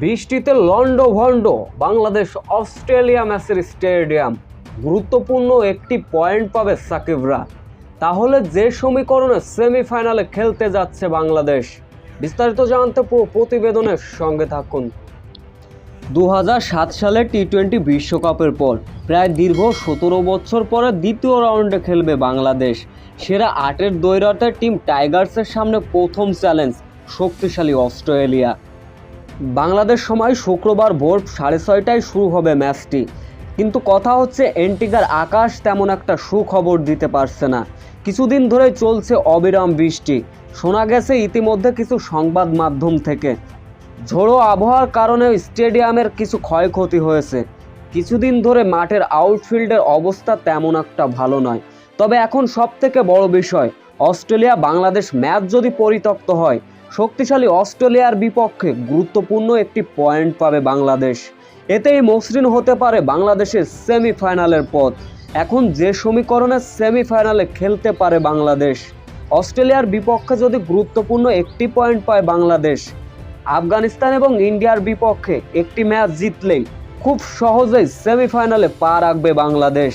বৃষ্টিতে লন্ড ভন্ড বাংলাদেশ অস্ট্রেলিয়া ম্যাচের স্টেডিয়াম। গুরুত্বপূর্ণ একটি পয়েন্ট পাবে সাকিবরা। তাহলে যে সমীকরণে সেমিফাইনালে খেলতে যাচ্ছে বাংলাদেশ? বিস্তারিত জানতে পুরো প্রতিবেদনের সঙ্গে থাকুন। দু হাজার সাত সালে টি টোয়েন্টি বিশ্বকাপের পর প্রায় দীর্ঘ সতেরো বছর পরে দ্বিতীয় রাউন্ডে খেলবে বাংলাদেশ। সেরা আটের দৈরতের টিম টাইগার্সের সামনে প্রথম চ্যালেঞ্জ শক্তিশালী অস্ট্রেলিয়া। বাংলাদেশ সময় শুক্রবার ভোর সাড়ে ছয়টায় শুরু হবে ম্যাচটি। কিন্তু কথা হচ্ছে, এন্টিগার আকাশ তেমন একটা সুখবর দিতে পারছে না। কিছুদিন ধরে চলছে অবিরাম বৃষ্টি। শোনা গেছে, ইতিমধ্যে কিছু সংবাদ মাধ্যম থেকে। ঝোড়ো আবহাওয়ার কারণে স্টেডিয়ামের কিছু ক্ষয়ক্ষতি হয়েছে। কিছুদিন ধরে মাঠের আউটফিল্ডের অবস্থা তেমন একটা ভালো নয়। তবে এখন সব থেকে বড় বিষয় অস্ট্রেলিয়া বাংলাদেশ ম্যাচ যদি পরিত্যক্ত হয় শক্তিশালী অস্ট্রেলিয়ার বিপক্ষে গুরুত্বপূর্ণ একটি পয়েন্ট পাবে বাংলাদেশ। এতেই মসৃণ হতে পারে বাংলাদেশের সেমিফাইনালের পথ। এখন যে সমীকরণে সেমিফাইনালে খেলতে পারে বাংলাদেশ, অস্ট্রেলিয়ার বিপক্ষে যদি গুরুত্বপূর্ণ একটি পয়েন্ট পায় বাংলাদেশ, আফগানিস্তান এবং ইন্ডিয়ার বিপক্ষে একটি ম্যাচ জিতলেই খুব সহজেই সেমিফাইনালে পা রাখবে বাংলাদেশ।